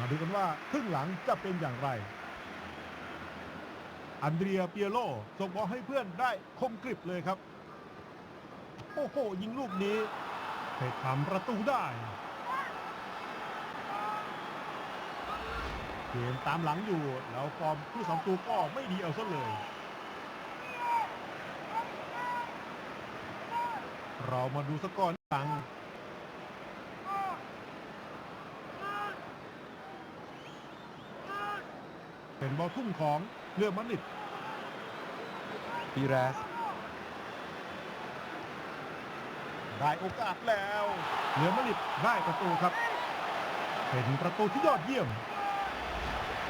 มาดูกันว่าครึ่งหลังจะเป็นอย่างไร อันเดรียเปียโลส่งบอลให้เพื่อนได้คมกริบเลยครับ โอ้โห ยิงลูกนี้ไปทำประตูได้ เกมตามหลังอยู่ แล้วฟอร์มผู้สองตัวก็ไม่ดีเอาซะเลย เรามาดูสกอร์หลัง เป็นบอลทุ่มของเรือมันนิดปีแรสได้โอกาสแล้วเรือมันนิดได้ประตูครับ เป็นประตูที่ยอดเยี่ยม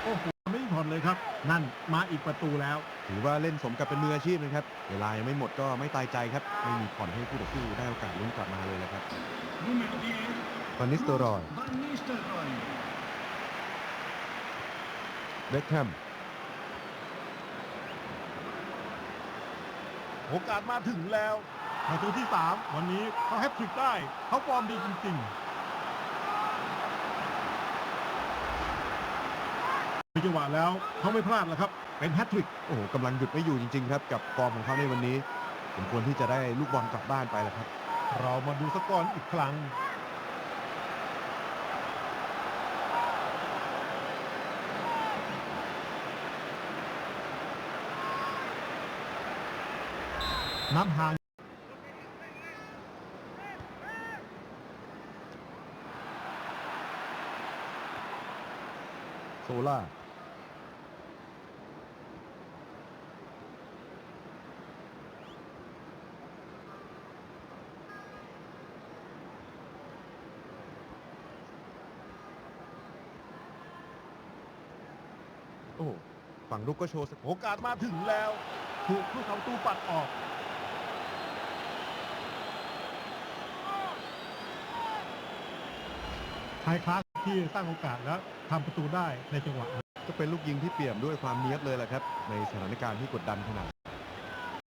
โอ้โหไม่ผ่อนเลยครับ นั่นมาอีกประตูแล้ว ถือว่าเล่นสมกับเป็นมืออาชีพนะครับ เวลายังไม่หมดก็ไม่ตายใจครับ ไม่มีผ่อนให้ผู้ต่อสู้ได้โอกาสลุ้นกลับมาเลยแหละครับ Numero 10, ฟันนิสเตอรอย Van Nistelrooy. เบคแฮมโอกาสมาถึงแล้วประตูที่ 3 วันนี้เขาแฮตทริกได้เขาฟอร์มดีจริงๆมีจังหวะแล้วเขาไม่พลาดแล้วครับ เป็นแฮตทริกโอ้โหกำลังหยุดไม่อยู่จริง ๆ ครับ กับฟอร์มของเขาในวันนี้สมควรที่จะได้ลูกบอลกลับบ้านไปแล้วครับ เรามาดูสกอร์อีกครั้ง น้ำห่างโซล่าโอ้ฝั่งลุกก็โชว์สโอกาสมาถึงแล้ว ถูกผู้สองตูปัดออก ไฮคลาสที่สร้างโอกาสแล้วทำประตูได้ในจังหวะ ก็เป็นลูกยิงที่เปี่ยมด้วยความเนียบเลยแหละครับ ในสถานการณ์ที่กดดันขนาด